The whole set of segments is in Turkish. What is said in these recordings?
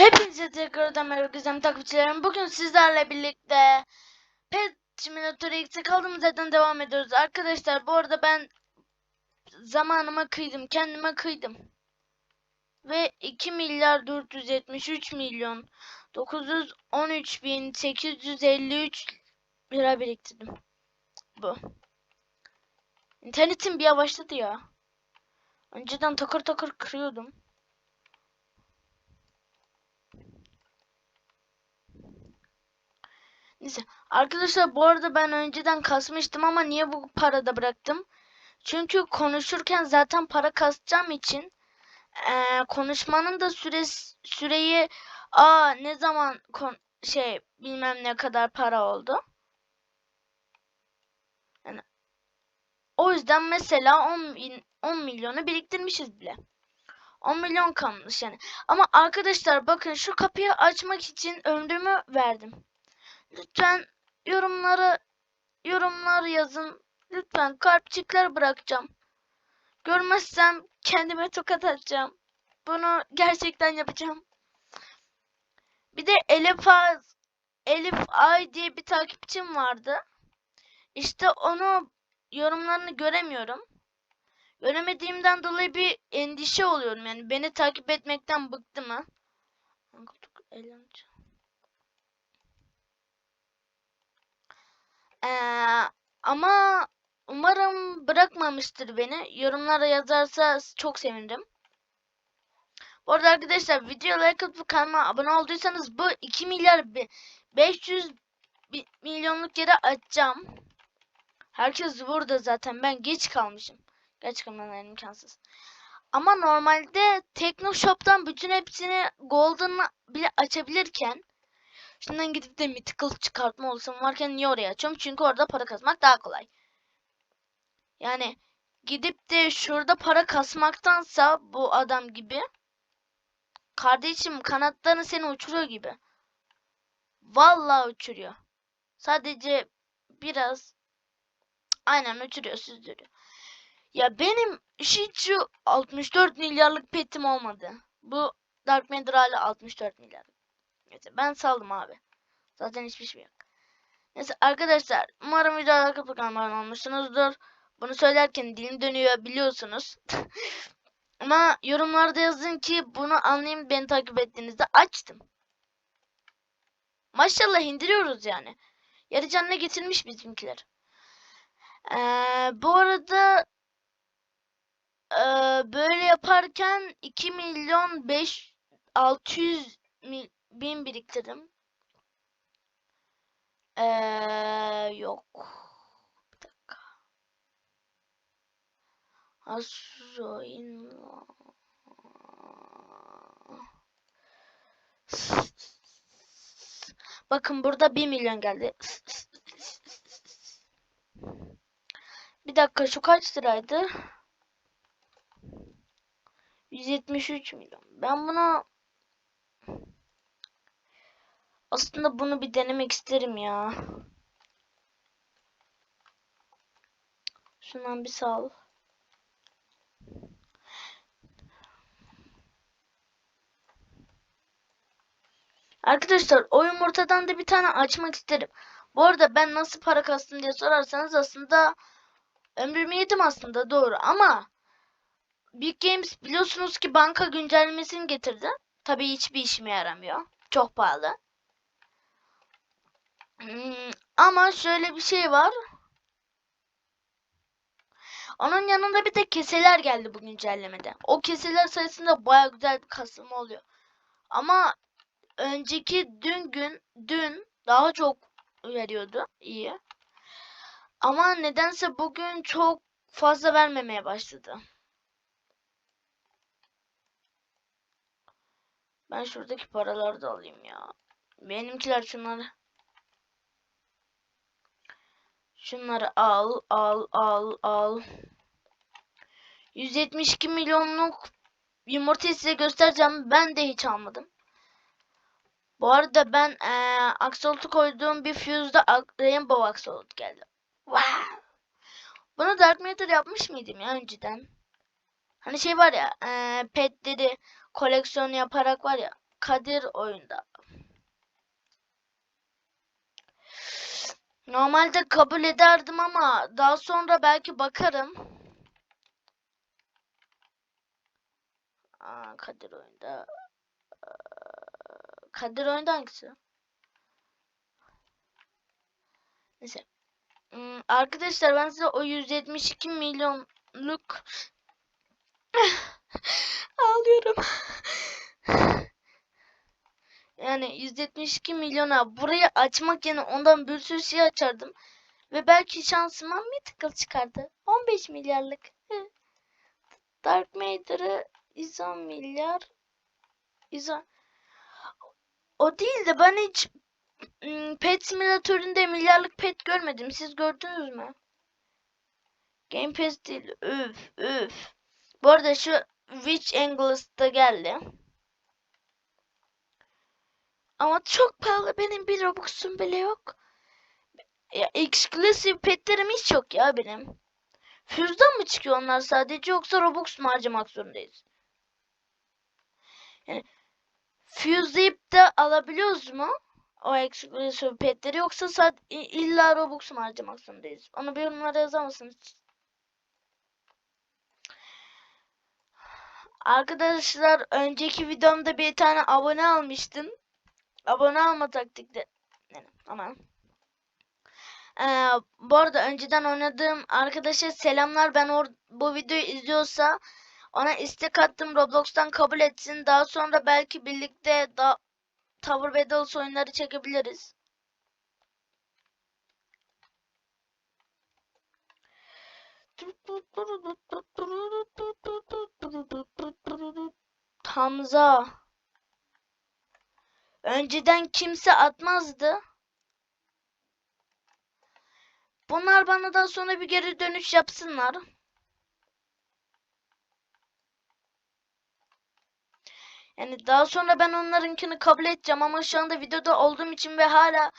Hepinize tekrardan merhaba güzel takipçilerim. Bugün sizlerle birlikte Pet Simulator X'e kaldığımız yerden devam ediyoruz. Arkadaşlar bu arada ben zamanıma kıydım. Kendime kıydım. Ve 2 milyar 473 milyon 913 bin 853 lira biriktirdim. Bu. İnternetim bir yavaşladı ya. Önceden takır takır kırıyordum. Neyse. Arkadaşlar bu arada ben önceden kasmıştım ama niye bu parada bıraktım? Çünkü konuşurken zaten para kasacağım için eee, konuşmanın da süresi süreyi aa ne zaman kon şey bilmem ne kadar para oldu. Yani o yüzden mesela 10 bin, 10 milyonu biriktirmişiz bile. 10 milyon kalmış yani. Ama arkadaşlar bakın şu kapıyı açmak için ömrümü verdim. Lütfen yorumlara yorumlar yazın. Lütfen kalpçikler bırakacağım. Görmezsem kendime tokat atacağım. Bunu gerçekten yapacağım. Bir de Elif Az, Elif Ay diye bir takipçim vardı. İşte onu yorumlarını göremiyorum. Göremediğimden dolayı bir endişe oluyorum. Yani beni takip etmekten bıktı mı? Ee, ama umarım bırakmamıştır beni. Yorumlara yazarsa çok sevinirim. Bu arada arkadaşlar video like atıp kanalıma abone olduysanız bu 2 milyar bi- 500 bi- milyonluk yere açacağım. Herkes burada zaten. Ben geç kalmışım. Geç kalmam imkansız. Ama normalde Tekno Shop'tan bütün hepsini Golden'ı bile açabilirken Şimdiden gidip de mythical çıkartma olsam varken niye oraya açıyorum? Çünkü orada para kazanmak daha kolay. Yani gidip de şurada para kasmaktansa bu adam gibi kardeşim kanatlarını seni uçuruyor gibi. Vallahi uçuruyor. Sadece biraz aynen uçuruyor, süzdürüyor. Ya benim hiç şu 64 milyarlık petim olmadı. Bu Dark Matter hala 64 milyar. Neyse ben saldım abi. Zaten hiçbir şey yok. Neyse arkadaşlar umarım videoda kapı kanalıma olmuşsunuzdur. Bunu söylerken dilim dönüyor biliyorsunuz. Ama yorumlarda yazın ki bunu anlayayım beni takip ettiğinizde açtım. Maşallah indiriyoruz yani. Yarı canına getirmiş bizimkiler. Ee, bu arada e, böyle yaparken 2 milyon 5 600 mil, bin biriktirdim. Ee, yok. Bir dakika. Asoin. Bakın burada 1 milyon geldi. Bir dakika şu kaç liraydı? 173 milyon. Ben buna aslında bunu bir denemek isterim ya. Şundan bir sal. Arkadaşlar o yumurtadan da bir tane açmak isterim. Bu arada ben nasıl para kastım diye sorarsanız aslında ömrümü yedim aslında doğru ama Big Games biliyorsunuz ki banka güncellemesini getirdi. Tabii hiçbir işime yaramıyor. Çok pahalı. Hmm, ama şöyle bir şey var. Onun yanında bir de keseler geldi bu güncellemede. O keseler sayesinde baya güzel bir kasılma oluyor. Ama önceki dün gün dün daha çok veriyordu iyi. Ama nedense bugün çok fazla vermemeye başladı. Ben şuradaki paraları da alayım ya. Benimkiler şunları. Şunları al, al, al, al. 172 milyonluk yumurtayı size göstereceğim. Ben de hiç almadım. Bu arada ben ee, aksolotlu koyduğum bir fuse'da Rainbow Axolot geldi. Wow. Bunu Dark Matter yapmış mıydım ya önceden? Hani şey var ya ee, petleri koleksiyonu yaparak var ya. Kadir oyunda. Normalde kabul ederdim ama daha sonra belki bakarım. Aa, Kadir oyunda. Kadir oyunda hangisi? Neyse. Hmm, arkadaşlar ben size o 172 milyonluk ağlıyorum. Yani 172 milyona burayı açmak yerine ondan bir sürü şey açardım. Ve belki şansıma Mythical çıkardı. 15 milyarlık. Dark Matter'ı 110 milyar. 110. O değil de ben hiç ım, Pet Simülatörü'nde milyarlık pet görmedim. Siz gördünüz mü? Game Pass değil. Üf üf. Bu arada şu Witch Angles da geldi. Ama çok pahalı. Benim bir Robux'um bile yok. Ya exclusive petlerim hiç yok ya benim. Füzden mı çıkıyor onlar sadece yoksa Robux mu harcamak zorundayız? Yani füzleyip de alabiliyoruz mu? O exclusive petleri yoksa sad illa Robux mu harcamak zorundayız? Onu bir yorumlara yazar mısınız? Arkadaşlar önceki videomda bir tane abone almıştım. Abone alma taktikleri. Aman. Ee, bu arada önceden oynadığım arkadaşa selamlar. Ben or bu videoyu izliyorsa ona istek attım Roblox'tan kabul etsin. Daha sonra belki birlikte da Tower Battles oyunları çekebiliriz. Hamza. Önceden kimse atmazdı. Bunlar bana daha sonra bir geri dönüş yapsınlar. Yani daha sonra ben onlarınkini kabul edeceğim ama şu anda videoda olduğum için ve hala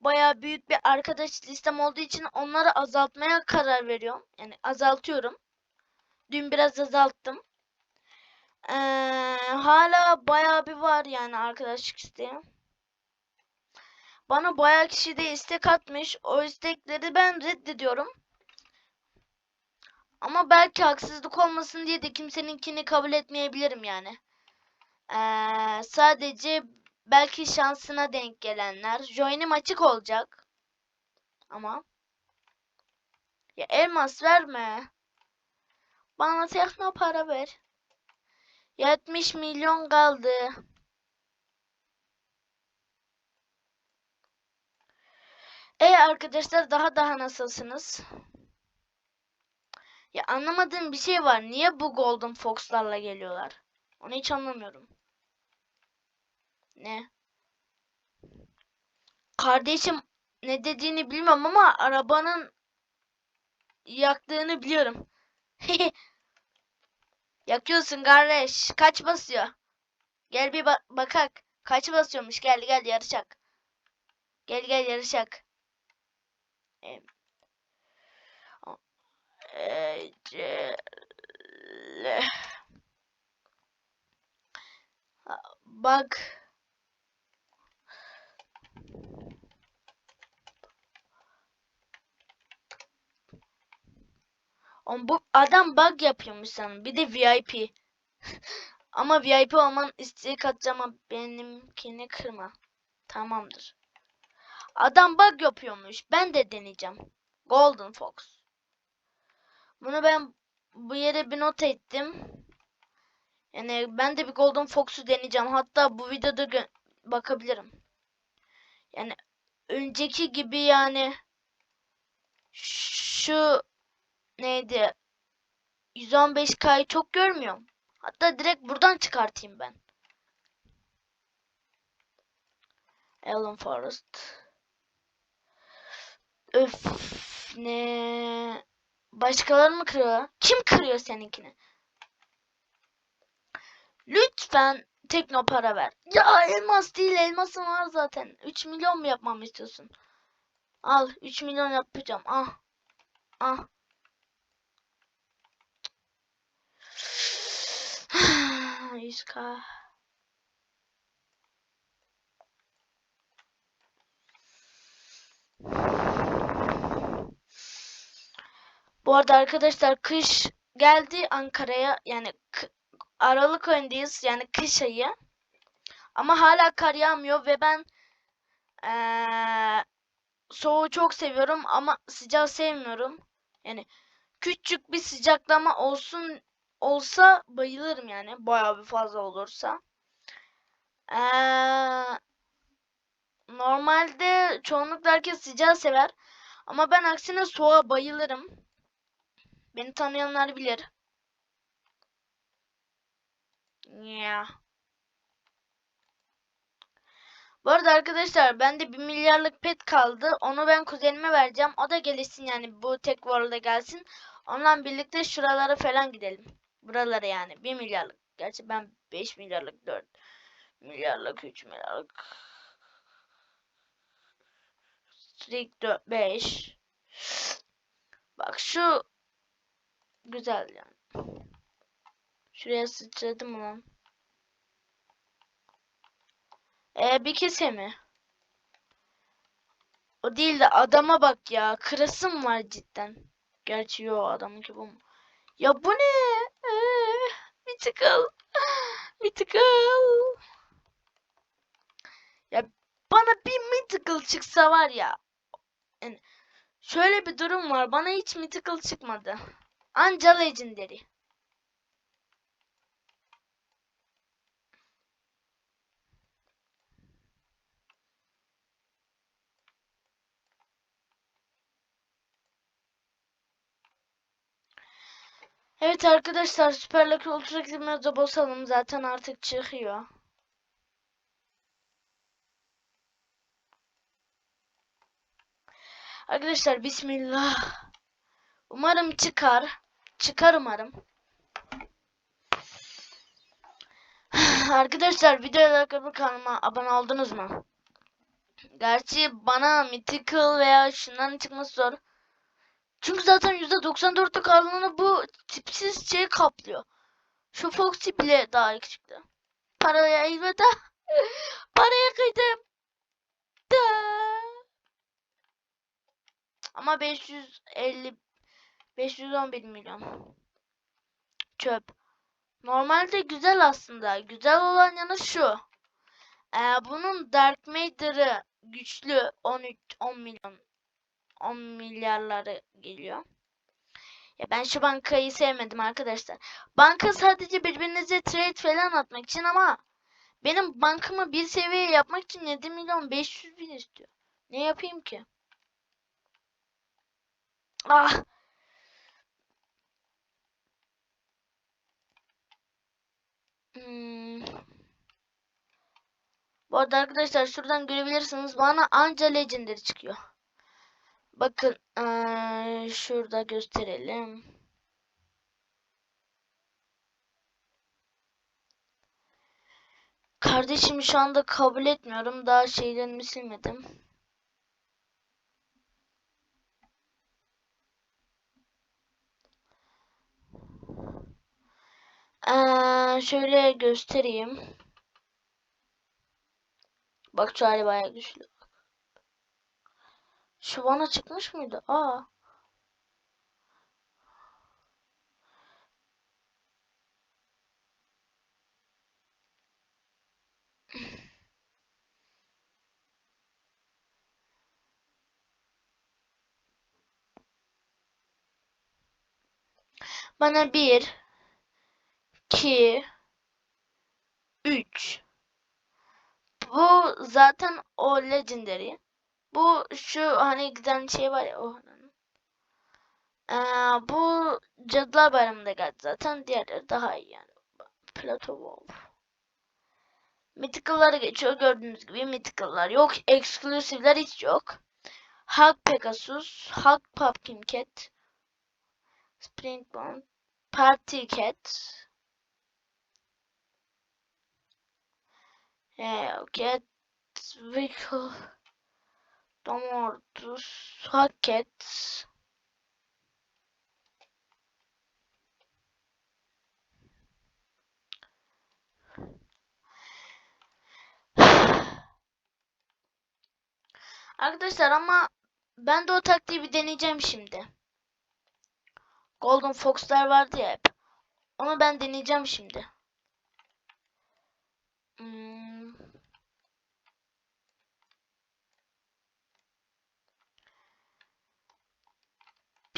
baya büyük bir arkadaş listem olduğu için onları azaltmaya karar veriyorum. Yani azaltıyorum. Dün biraz azalttım. Ee, hala baya bir var yani arkadaşlık isteğim. Bana bayağı kişi de istek atmış. O istekleri ben reddediyorum. Ama belki haksızlık olmasın diye de kimseninkini kabul etmeyebilirim yani. Ee, sadece belki şansına denk gelenler. Join'im açık olacak. Ama. Ya elmas verme. Bana tekno para ver. 70 milyon kaldı. E arkadaşlar daha daha nasılsınız? Ya anlamadığım bir şey var. Niye bu Golden Fox'larla geliyorlar? Onu hiç anlamıyorum. Ne? Kardeşim ne dediğini bilmem ama arabanın yaktığını biliyorum. Yakıyorsun kardeş. Kaç basıyor? Gel bir ba bakak. Kaç basıyormuş? Gel gel yarışak. Gel gel yarışak. Ecele. Bak. Oğlum bu adam bug yapıyormuş sanırım. Bir de VIP. ama VIP olman isteği katacağım ama benimkini kırma. Tamamdır. Adam bug yapıyormuş. Ben de deneyeceğim. Golden Fox. Bunu ben bu yere bir not ettim. Yani ben de bir Golden Fox'u deneyeceğim. Hatta bu videoda bakabilirim. Yani önceki gibi yani şu neydi? 115K'yı çok görmüyorum. Hatta direkt buradan çıkartayım ben. Alan Forest. Öf ne? Başkaları mı kırıyor? Kim kırıyor seninkini? Lütfen tekno para ver. Ya elmas değil elmasın var zaten. 3 milyon mu yapmamı istiyorsun? Al 3 milyon yapacağım. Ah. Ah. Aha 100k. Bu arada arkadaşlar kış geldi Ankara'ya. Yani Aralık ayındayız. Yani kış ayı. Ama hala kar yağmıyor ve ben ee, soğuğu çok seviyorum ama sıcağı sevmiyorum. Yani küçük bir sıcaklama olsun olsa bayılırım yani. Bayağı bir fazla olursa. Eee, normalde çoğunlukla herkes sıcağı sever. Ama ben aksine soğuğa bayılırım. Beni tanıyanlar bilir. Yeah. Bu arada arkadaşlar bende 1 milyarlık pet kaldı. Onu ben kuzenime vereceğim. O da gelişsin yani bu tek world'a gelsin. Onunla birlikte şuralara falan gidelim. Buralara yani 1 milyarlık. Gerçi ben 5 milyarlık 4 milyarlık 3 milyarlık 4 5 Bak şu güzel yani. Şuraya sıçradım lan. Ee, bir kese mi? O değil de adama bak ya. Kırasım var cidden. Gerçi yo adamınki bu mu? Ya bu ne? Ee, mythical. Mythical. Ya bana bir mythical çıksa var ya. Yani şöyle bir durum var. Bana hiç mythical çıkmadı. Anca legendary. Evet arkadaşlar Süper Lucky Ultra Glimmer'da basalım zaten artık çıkıyor. Arkadaşlar Bismillah. Umarım çıkar. Çıkar umarım. Arkadaşlar videoya like atıp kanalıma abone oldunuz mu? Gerçi bana Mythical veya şundan çıkması zor. Çünkü zaten %94'lük alanını bu tipsiz şey kaplıyor. Şu Foxy bile daha çıktı. Paraya elveda. Paraya kıydım. Da. Ama 550 511 milyon. Çöp. Normalde güzel aslında. Güzel olan yanı şu. Ee, bunun Dark Matter'ı güçlü 13 10 milyon 10 milyarları geliyor. Ya ben şu bankayı sevmedim arkadaşlar. Banka sadece birbirinize trade falan atmak için ama benim bankamı bir seviye yapmak için 7 milyon 500 bin istiyor. Ne yapayım ki? Ah. Hmm. Bu arada arkadaşlar şuradan görebilirsiniz bana anca legendary çıkıyor. Bakın eee, şurada gösterelim. Kardeşimi şu anda kabul etmiyorum. Daha şeylerimi silmedim. Eee, şöyle göstereyim. Bak şu hali bayağı güçlü. Şu bana çıkmış mıydı? Aa. Bana bir, iki, üç. Bu zaten o legendary. Bu şu hani giden şey var ya o. Ee, bu Cadılar Bayramı'nda geldi zaten. Diğerleri daha iyi yani. Plato Wolf. Mythical'lara geçiyor. Gördüğünüz gibi Mythical'lar yok. Exclusive'ler hiç yok. Hulk Pegasus, Hulk Pumpkin Cat, Springbone, Party Cat, ee, Cat, Wickle, Domordus, Cat, Arkadaşlar ama ben de o taktiği bir deneyeceğim şimdi. Golden Fox'lar vardı ya hep. Onu ben deneyeceğim şimdi. Hmm.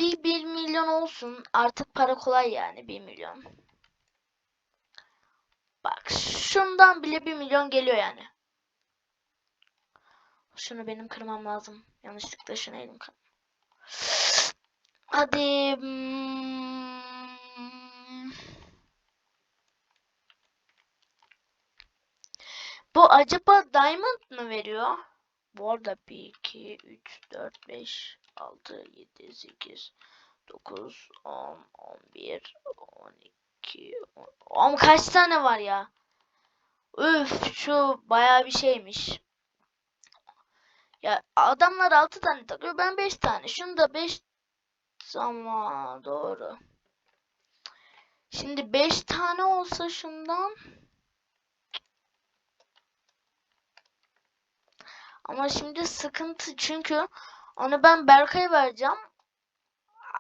Bir 1 milyon olsun. Artık para kolay yani 1 milyon. Bak şundan bile 1 milyon geliyor yani. Şunu benim kırmam lazım. Yanlışlıkla şunu elim kır. Hadi. hmm. Bu acaba diamond mı veriyor? Bu arada 1, 2, 3, 4, 5, 6, 7, 8, 9, 10, 11, 12, 10. Oğlum kaç tane var ya? Üf şu bayağı bir şeymiş. Ya adamlar 6 tane takıyor ben 5 tane. Şunu da 5 ama doğru. Şimdi 5 tane olsa şundan Ama şimdi sıkıntı çünkü onu ben Berkay'a vereceğim.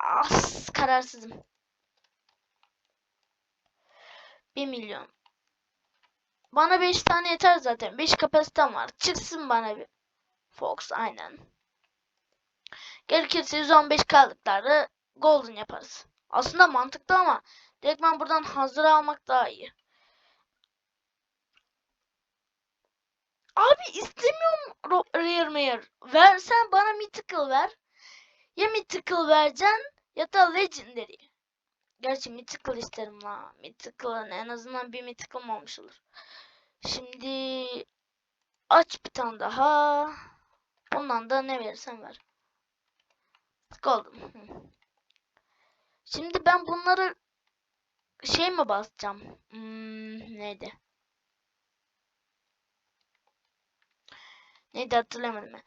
As kararsızım. 1 milyon. Bana 5 tane yeter zaten. 5 kapasitem var. Çıksın bana bir. Fox aynen. Gerekirse 115 kaldıkları golden yaparız. Aslında mantıklı ama direkt ben buradan hazır almak daha iyi. Abi istemiyorum Rare Mayor. Versen bana Mythical ver. Ya Mythical vereceksin ya da Legendary. Gerçi Mythical isterim la. Mythical'ın en azından bir Mythical olmuş olur. Şimdi aç bir tane daha. Bundan da ne verirsen ver. Golden. Şimdi ben bunları şey mi basacağım? Hmm, neydi? Neydi hatırlamadım ben.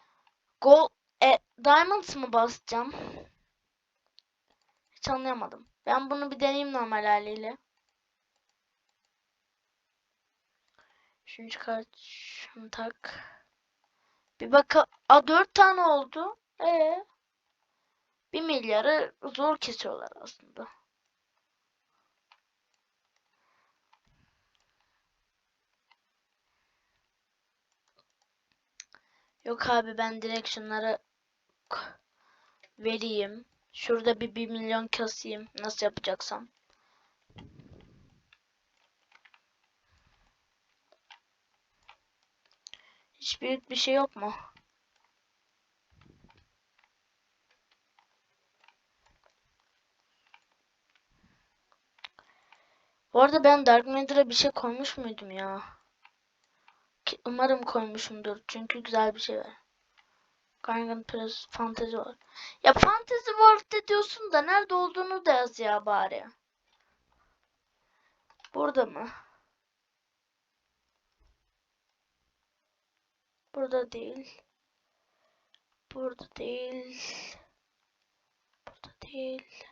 Gold e, Diamonds mı basacağım? Hiç anlayamadım. Ben bunu bir deneyeyim normal haliyle. Şunu çıkart. Şunu tak. Bir bak. A 4 tane oldu. Ee, 1 milyarı zor kesiyorlar aslında. Yok abi ben direkt şunları vereyim. Şurada bir 1 milyon kasayım. Nasıl yapacaksam. Hiç büyük bir şey yok mu? Bu arada ben Dark Matter'a bir şey koymuş muydum ya? Umarım koymuşumdur. Çünkü güzel bir şey var. Gargan Press Fantasy var. Ya Fantasy World'de diyorsun da nerede olduğunu da yaz ya bari. Burada mı? Burada değil. Burada değil. Burada değil.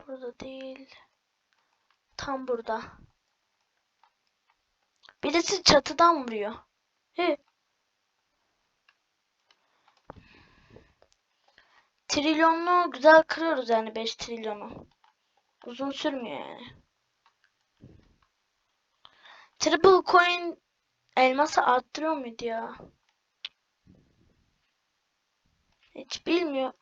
Burada değil. Tam burada. Birisi çatıdan vuruyor. He. Trilyonlu güzel kırıyoruz yani 5 trilyonu. Uzun sürmüyor yani. Triple coin elması arttırıyor muydu ya? Hiç bilmiyor.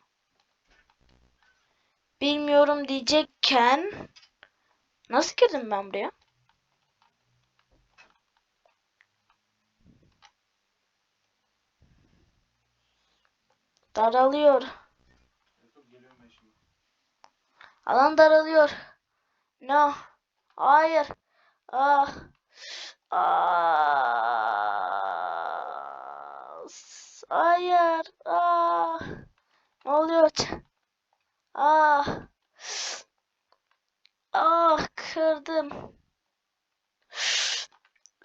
Bilmiyorum diyecekken nasıl girdim ben buraya? Daralıyor. Alan daralıyor. No. Hayır. Ah. Ah. Hayır. Ah. Ne oluyor? Ah. Ah kırdım.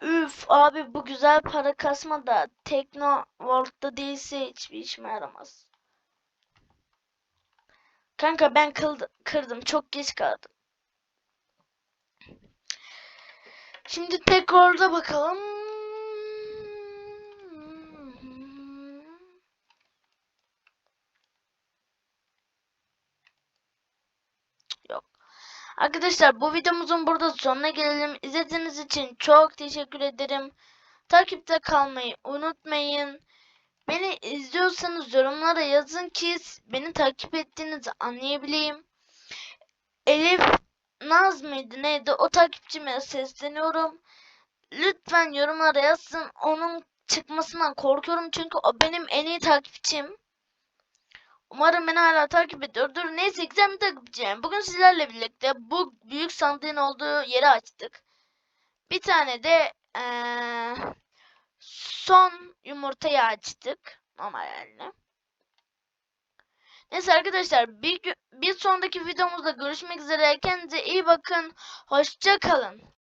Üf abi bu güzel para kasma da Tekno World'da değilse hiçbir işime yaramaz. Kanka ben kıldı- kırdım. Çok geç kaldım. Şimdi tek orada bakalım. Arkadaşlar bu videomuzun burada sonuna gelelim. İzlediğiniz için çok teşekkür ederim. Takipte kalmayı unutmayın. Beni izliyorsanız yorumlara yazın ki beni takip ettiğinizi anlayabileyim. Elif Naz mıydı neydi o takipçime sesleniyorum. Lütfen yorumlara yazsın. Onun çıkmasından korkuyorum çünkü o benim en iyi takipçim. Umarım beni hala takip ediyordur. Neyse bir takipçiyim. Bugün sizlerle birlikte bu büyük sandığın olduğu yeri açtık. Bir tane de eee, son yumurtayı açtık. Normal yani. Neyse arkadaşlar bir, bir sonraki videomuzda görüşmek üzere. Kendinize iyi bakın. Hoşça kalın.